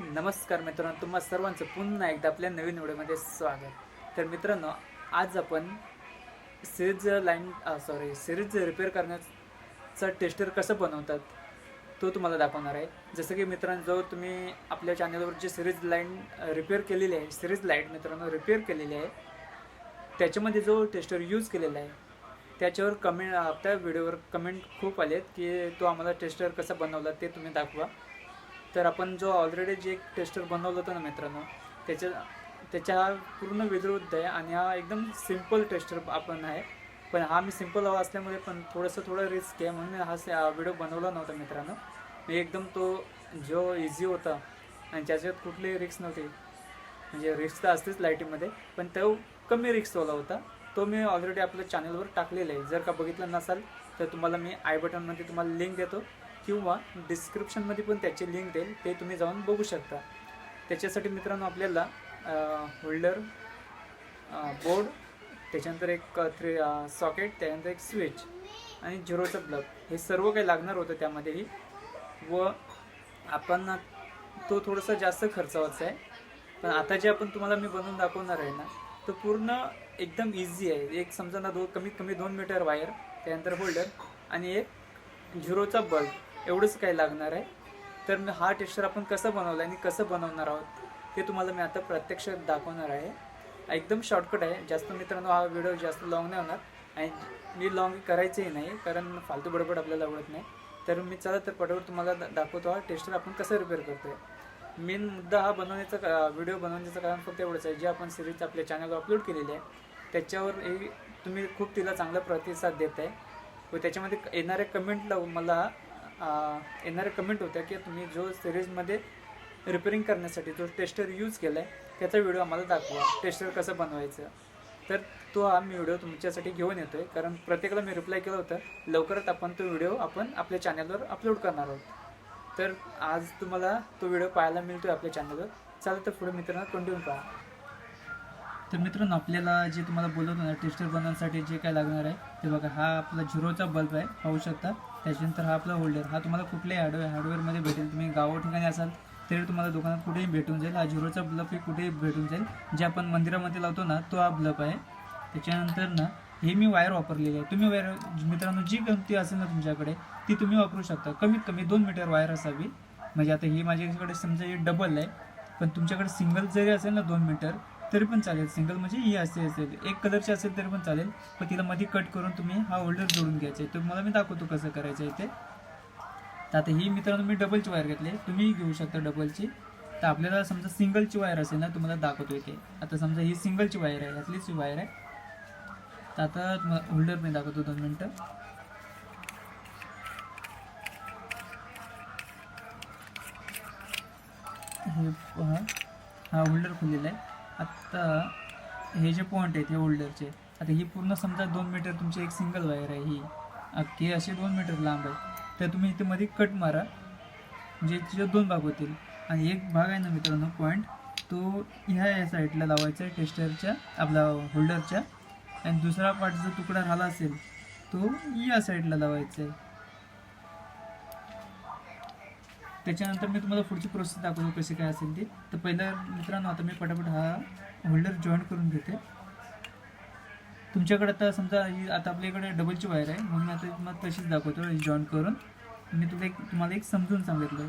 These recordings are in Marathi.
नमस्कार मित्रांनो तुम्हा सर्वांचं पुन्हा एकदा आपल्या नवीन व्हिडिओमध्ये स्वागत. तर मित्रांनो आज आपण series line sorry series repair करण्याचा टेस्टर कसं बनवतात तो तुम्हाला दाखवणार आहे. जसं की मित्रांनो जो तुम्ही आपल्या चॅनलवर जी सिरीज लाईन रिपेअर केलेली आहे सिरीज लाइट मित्रांनो रिपेअर केलेली आहे त्याच्यामध्ये जो टेस्टर यूज केलेला आहे त्याच्यावर कमेंट आपल्या व्हिडिओवर कमेंट खूप आलेत की तो आम्हाला टेस्टर कसा बनवला ते तुम्ही दाखवा. तर आपण जो ऑलरेडी जे एक टेस्टर बनवलं होतं ना मित्रांनो त्याच्या त्याच्या हा पूर्ण विरुद्ध आहे आणि हा एकदम सिंपल टेस्टर आपण आहे. पण हा मी सिंपल हवा असल्यामुळे पण थोडंसं थोडं रिस्क आहे म्हणून हा व्हिडिओ बनवला नव्हता मित्रांनो. मी एकदम तो जो इझी होता आणि ज्याच्यात कुठलीही रिस्क नव्हती. म्हणजे रिस्क तर असतेच लाईटीमध्ये पण तो कमी रिक्सवाला होता. तो मी ऑलरेडी आपल्या चॅनलवर टाकलेला आहे. जर का बघितलं नसाल तर तुम्हाला मी आय बटनमध्ये तुम्हाला लिंक देतो. किंवा डिस्क्रिप्शनमध्ये पण त्याची लिंक देईल. ते तुम्ही जाऊन बघू शकता. त्याच्यासाठी मित्रांनो आपल्याला होल्डर बोर्ड त्याच्यानंतर एक थ्री सॉकेट त्यानंतर एक स्विच आणि झिरोचा प्लग हे सर्व काही लागणार होतं त्यामध्येही. व आपण तो थोडासा जास्त खर्चावाचा आहे. पण आता जे आपण तुम्हाला मी बनवून दाखवणार आहे ना तो पूर्ण एकदम इझी आहे. एक समजा ना दो कमीत कमी दोन मीटर वायर त्यानंतर होल्डर आणि एक झिरोचा बल्ब एवढंच काही लागणार आहे. तर मी हा टेक्स्चर आपण कसं बनवलं आणि कसं बनवणार आहोत ते तुम्हाला मी आता प्रत्यक्ष दाखवणार आहे. एकदम शॉर्टकट आहे. जास्त मित्रांनो हा व्हिडिओ जास्त लॉंग नाही होणार. आणि मी लॉंग करायचंही नाही कारण फालतू बडबड आपल्याला आवडत नाही. तर मी चला तर पटावर तुम्हाला दाखवतो हा टेस्टर आपण कसं रिपेअर करतोय. मेन मुद्दा हा बनवण्याचा व्हिडिओ बनवण्याचं कारण फक्त एवढंच आहे. जे आपण सिरीज आपल्या चॅनलवर अपलोड केलेली आहे त्याच्यावर हे तुम्ही खूप तिला चांगला प्रतिसाद देत आहे व त्याच्यामध्ये येणाऱ्या कमेंटला मला येणाऱ्या कमेंट होत्या की तुम्ही जो सिरीजमध्ये रिपेरिंग करण्यासाठी जो टेस्टर यूज केला आहे त्याचा व्हिडिओ आम्हाला दाखवा. टेस्टर कसं बनवायचं? तर तो हा मी व्हिडिओ तुमच्यासाठी घेऊन येतो आहे कारण प्रत्येकाला मी रिप्लाय केलं होतं लवकरच आपण तो व्हिडिओ आपण आपल्या चॅनलवर अपलोड करणार आहोत. तर आज तुम्हाला तो व्हिडिओ पाहायला मिळतो आहे आपल्या चॅनलवर चालेल तर पुढे मित्रांनो कंटिन्यू पहा. तर मित्रांनो आपल्याला जे तुम्हाला बोलवतो ना टेस्टर बनवण्यासाठी जे काय लागणार आहे ते बघा हा आपला झिरोचा बल्ब आहे पाहू शकता. त्याच्यानंतर हा आपला होल्डर हा तुम्हाला कुठल्याही हार्डवेअर हार्डवेअरमध्ये भेटेल. तुम्ही गावा ठिकाणी असाल तरी तुम्हाला दुकानात कुठेही भेटून जाईल. हा झिरोचा बल्ब कुठेही भेटून जाईल. जे आपण मंदिरामध्ये लावतो ना तो हा बल्ब आहे. त्याच्यानंतर ना हे मी वायर वापरलेली आहे. तुम्ही वायर मित्रांनो जी कोणती असेल ना तुमच्याकडे ती तुम्ही वापरू शकता. कमीत कमी दोन मीटर वायर असावी. म्हणजे आता ही माझ्याकडे समजा हे डबल आहे. पण तुमच्याकडे सिंगल जरी असेल ना दोन मीटर तरी पण चालेल. सिंगल म्हणजे ही असे असेल एक कलरची असेल तरी पण चालेल. पण तिला मध्ये कट करून तुम्ही हा होल्डर जोडून घ्यायचा आहे. तुम्हाला मी दाखवतो कसं करायचं आहे ते. तर आता ही मित्रांनो मी डबलची वायर घेतली तुम्ही घेऊ शकता डबलची तर आपल्याला समजा सिंगलची वायर असेल ना तुम्हाला दाखवतो इथे. आता समजा ही सिंगलची वायर आहे यातलीच वायर आहे. तर आता होल्डर मी दाखवतो दोन मिनटं. हे हा होल्डर खुललेला आहे. आत्ता हे जे पॉईंट आहेत हे होल्डरचे आता ही पूर्ण समजा दोन मीटर तुमची एक सिंगल वायर आहे ही. अख्खी असे दोन मीटर लांब आहे. तर तुम्ही इथे मध्ये कट मारा. म्हणजे तिचे दोन भाग होतील. आणि एक भाग आहे ना मित्रांनो पॉईंट तो ह्या या साईडला लावायचा आहे टेस्टरच्या आपला होल्डरच्या आणि दुसरा पार्ट जो तुकडा राहिला असेल तो या साईडला लावायचा आहे. त्याच्यानंतर मी तुम्हाला पुढची प्रोसेस दाखवतो कशी काय असेल ती. तर पहिल्या मित्रांनो आता मी पटापट हा होल्डर जॉईन करून घेते. तुमच्याकडे आता समजा ही आता आपल्याकडे डबलची वायर आहे. म्हणून आता तुम्हाला तशीच दाखवतो जॉईन करून. मी तुला एक तुम्हाला एक समजून सांगितलं.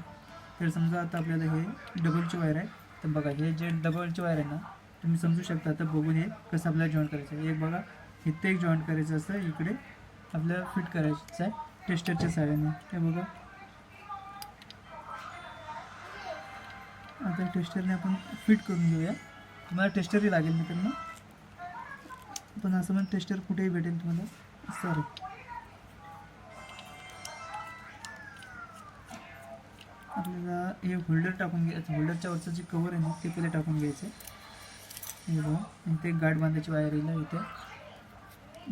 तर समजा आता आपल्याला हे डबलची वायर आहे. तर बघा हे जे डबलची वायर आहे ना तुम्ही समजू शकता. आता बघून हे कसं आपल्याला जॉईन करायचं आहे. एक बघा इथे एक जॉईन करायचं असतं इकडे आपल्याला फिट करायचं आहे. टेस्टरच्या सहाय्याने हे बघा. त्या टेस्टरने आपण फिट करून घेऊया. तुम्हाला टेस्टरही लागेल मित्रांनो. पण असं म्हणजे पण टेस्टर कुठेही भेटेल तुम्हाला. सॉरी आपल्याला हे होल्डर टाकून घ्यायचं होल्डरच्या वरचं जे कवर आहे ना ते पहिले टाकून घ्यायचं हे बघा. आणि ते गाठ बांधायची वायर येईल इथे.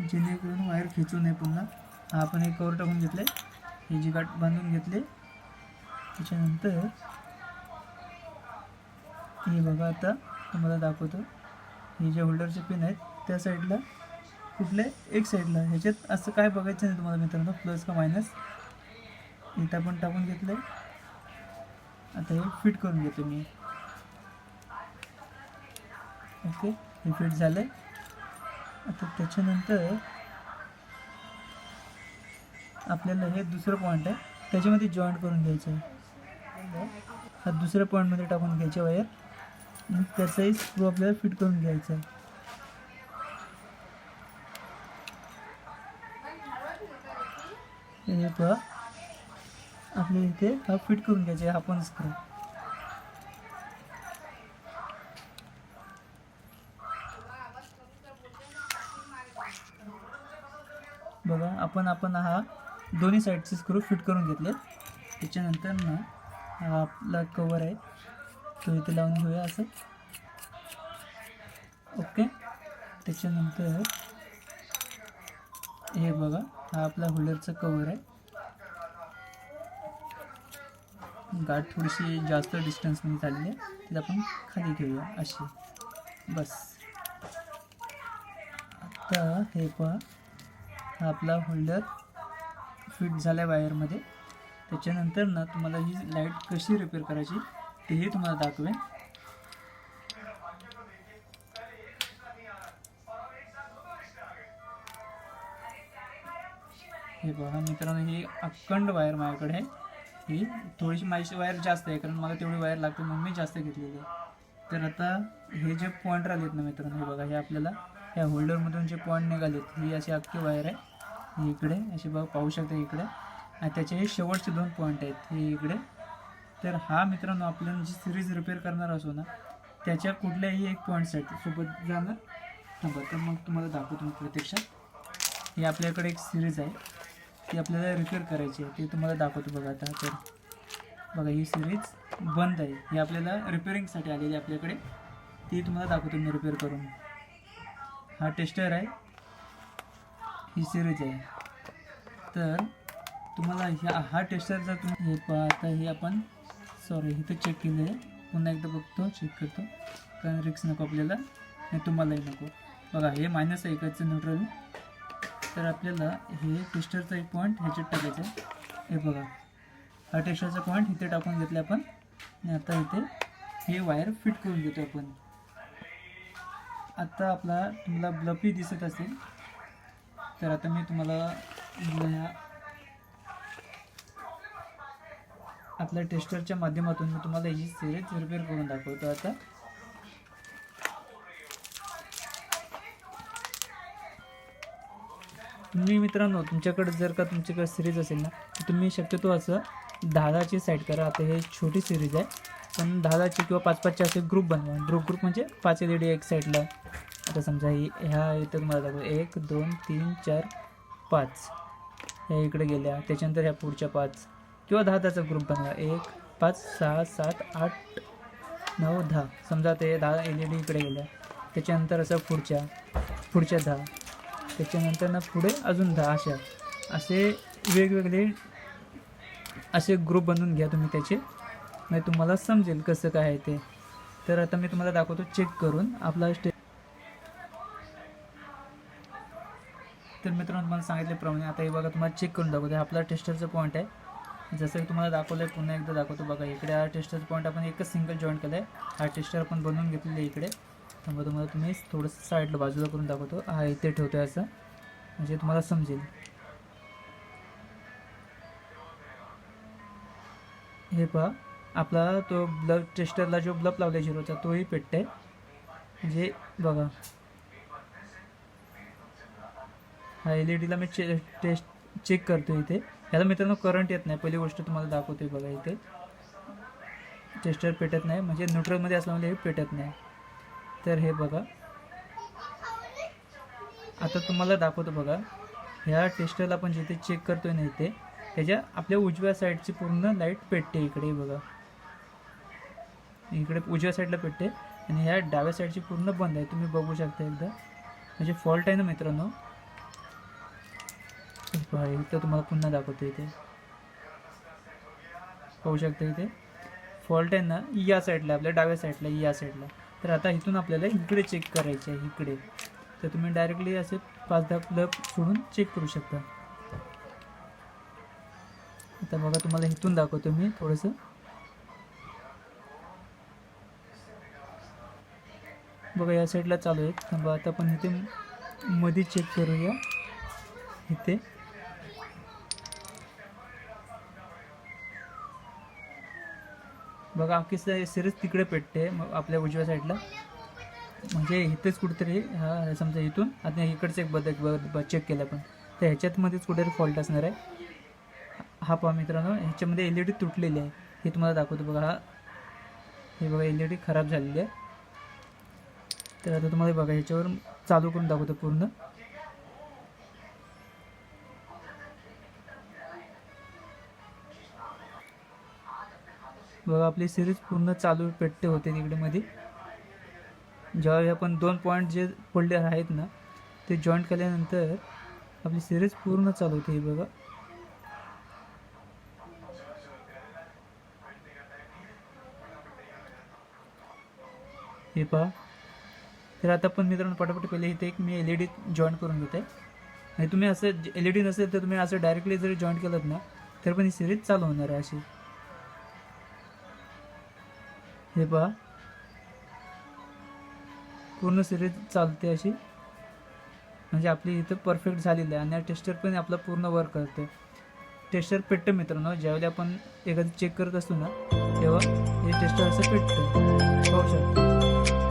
जेणेकरून वायर खेचू नये पुन्हा. हा आपण हे कवर टाकून घेतलं आहे हे जी गाठ बांधून घेतले त्याच्यानंतर हे बघा आता तुम्हाला दाखवतो. हे जे होल्डरचे पिन आहेत त्या साईडला कुठल्या एक साईडला ह्याच्यात असं काय बघायचं नाही तुम्हाला मित्रांनो प्लस का मायनस इथं आपण टाकून घेतलं आहे आता हे फिट करून घेतो मी. ओके हे फिट झालं आहे आता त्याच्यानंतर आपल्याला हे दुसरं पॉईंट आहे. त्याच्यामध्ये जॉईंट करून घ्यायचं आहे. हा दुसऱ्या पॉईंटमध्ये टाकून घ्यायचे वायर आणि त्याचाही स्क्रू आपल्याला फिट करून घ्यायचा आहे. हे पहा आपल्या इथे हा फिट करून घ्यायचा आहे हा पण स्क्रू बघा आपण आपण हा दोन्ही साईडचे स्क्रू फिट करून घेतले त्याच्यानंतर ना हा आपला कवर आहे. तो इथे लावून घेऊया असं. ओके. त्याच्यानंतर हे बघा हा आपला होल्डरचा कवर आहे. गाठ थोडीशी जास्त डिस्टन्सने चालली आहे. तिला आपण खाली घेऊया अशी. बस. आता हे पहा हा आपला होल्डर फिट झाला आहे वायरमध्ये त्याच्यानंतर ना तुम्हाला ही लाइट कशी रिपेअर करायची तेही तुम्हाला दाखवेन. हे बघा मित्रांनो ही अखंड वायर माझ्याकडे आहे. ही थोडीशी माझी वायर जास्त आहे कारण मला तेवढी वायर लागते म्हणून मी जास्त घेतलेली आहे. तर आता हे जे पॉईंट राहिलेत ना मित्रांनो हे बघा हे आपल्याला ह्या होल्डरमधून जे पॉईंट निघालेत ही अशी अख्खी वायर आहे. इकडे अशी बघा पाहू शकता इकडे. आणि त्याचे हे शेवटचे दोन पॉईंट आहेत हे इकडे. तर हा मित्रांनो आपल्याला जी सिरीज रिपेअर करणार असो ना त्याच्या कुठल्याही एक पॉईंटसाठी सोबत जाणार. थांबा तर मग तुम्हाला दाखवतो मी प्रत्यक्षात. ही आपल्याकडे एक सिरीज आहे. ती आपल्याला रिपेअर करायची आहे. ते तुम्हाला दाखवतो बघा आता. तर बघा ही सिरीज बंद आहे. ही आपल्याला रिपेअरिंगसाठी आलेली आपल्याकडे. ती तुम्हाला दाखवतो मी रिपेअर करून. हा टेस्टर आहे. ही सिरीज आहे. तर तुम्हाला ह्या हा टेस्टर जर तुम्ही हे पाहता हे आपण सॉरी इथं चेक केलं आहे. पुन्हा एकदा बघतो चेक करतो. कारण रिक्स नको आपल्याला. आणि तुम्हालाही नको. बघा हे मायनस आहे इकडचं न्यूट्रल तर आपल्याला हे टेस्टरचा एक पॉईंट ह्याच्यात टाकायचं आहे. हे बघा. हा टेस्टरचा पॉईंट इथे टाकून घेतला आपण. आणि आता इथे हे वायर फिट करून घेतो आपण. आता आपला तुम्हाला ब्लपी दिसत असेल. तर आता मी तुम्हाला ह्या आपल्या टेस्टरच्या माध्यमातून मी तुम्हाला ही सिरीज रिपेअर करून दाखवतो आता. तुम्ही मित्रांनो तुमच्याकडे जर का तुमच्याकडे सिरीज असेल ना तर तुम्ही शक्यतो असं दहाची साईड करा. आता हे छोटी सिरीज आहे. पण दहाची किंवा पाच पाचचे असे ग्रुप बनवा. ग्रुप ग्रुप म्हणजे पाच एल एक साईडला आता समजा ही ह्या इथं तुम्हाला दाखवू एक दोन तीन चार पाच. ह्या इकडे गेल्या. त्याच्यानंतर ह्या पुढच्या पाच. किंवा दहा दहाचा ग्रुप बनवा. एक पाच सहा सात आठ नऊ दहा. समजा ते दहा एल ई डी इकडे गेल्या. त्याच्यानंतर असं पुढच्या पुढच्या दहा. त्याच्यानंतर ना पुढे अजून दहा अशा. असे वेगवेगळे असे ग्रुप बनवून घ्या तुम्ही त्याचे. म्हणजे तुम्हाला समजेल कसं काय आहे ते. तर आता मी तुम्हाला दाखवतो चेक करून. आपला स्टे तर मित्रांनो तुम्हाला सांगितल्याप्रमाणे आता हे बघा तुम्हाला चेक करून दाखवतो आपला टेस्टरचा पॉईंट आहे. जसं की तुम्हाला दाखवलं आहे पुन्हा एकदा दाखवतो बघा. इकडे हा टेस्टर पॉईंट आपण एकच सिंगल जॉईंट केला आहे हा टेस्टर आपण बनवून घेतलेलं आहे इकडे. त्यामुळे तुम्हाला तुम्ही थोडंसं साईडला बाजूला करून दाखवतो. हा इथे ठेवतो आहे असं. म्हणजे तुम्हाला समजेल. हे पहा आपला तो ब्लब टेस्टरला जो ब्लब लावला झिरोचा तोही पेटते म्हणजे बघा. हा एल ई डीला मी चे टेस्ट चेक करतो इथे. ह्याला मित्रांनो करंट येत नाही. पहिली गोष्ट तुम्हाला दाखवते बघा इथे. टेस्टर पेटत नाही. म्हणजे न्यूट्रलमध्ये असल्यामुळे हे पेटत नाही. तर हे बघा. आता तुम्हाला दाखवतो बघा. ह्या टेस्टरला आपण जिथे चेक करतोय ना इथे त्याच्या आपल्या उजव्या साईडची पूर्ण लाइट पेटते इकडे बघा. इकडे उजव्या साईडला पेटते. आणि ह्या डाव्या साईडची पूर्ण बंद आहे. तुम्ही बघू शकता एकदा. म्हणजे फॉल्ट आहे ना मित्रांनो. पहा इथं तुम्हाला पुन्हा दाखवतो इथे. पाहू शकता इथे? फॉल्ट आहे ना या साईडला आपल्या डाव्या साईडला या साईडला तर आता इथून आपल्याला इकडे चेक करायचे आहे इकडे. तर तुम्ही डायरेक्टली असे पाच दहा क्लब सोडून चेक करू शकता. आता बघा तुम्हाला इथून दाखवतो मी थोडंसं. बघा या साईडला चालू आहे. थांबा आता पण इथे मध्ये चेक करूया. इथे. बघा अख्खी सिरीज तिकडे पेटते मग आपल्या उजव्या साईडला म्हणजे इथेच कुठेतरी हा समजा इथून आता इकडचं एक बदक चेक केलं आपण. तर ह्याच्यातमध्येच कुठेतरी फॉल्ट असणार आहे. हा पहा मित्रांनो ह्याच्यामध्ये एल ई डी तुटलेली आहे. हे तुम्हाला दाखवतो बघा हा. हे बघा एल ई डी खराब झालेली आहे. तर आता तुम्हाला बघा ह्याच्यावर चालू करून दाखवतो पूर्ण. बघा आपली सिरीज पूर्ण चालू पेटते होते तिकडे मध्ये. ज्यावेळी आपण दोन पॉईंट जे फोल्डर आहेत ना ते जॉईंट केल्यानंतर आपली सिरीज पूर्ण चालू होते हे बघा. हे पहा. तर आता पण मित्रांनो पटापट पहिले इथे एक मी एल ई डी जॉईन करून घेते आणि तुम्ही असं एल ई डी नसेल तर तुम्ही असं डायरेक्टली जरी जॉईन केलं ना तर पण ही सिरीज चालू होणार आहे अशी. हे पहा. पूर्ण सिरीज चालते अशी. म्हणजे आपली इथं परफेक्ट झालेली आहे. आणि टेस्टर पण आपला पूर्ण वर्क करते टेस्टर पेटतं मित्रांनो. ज्यावेळी आपण एखादी चेक करत असतो ना तेव्हा हे टेस्टर असं पेटतं. पाहू शकतो.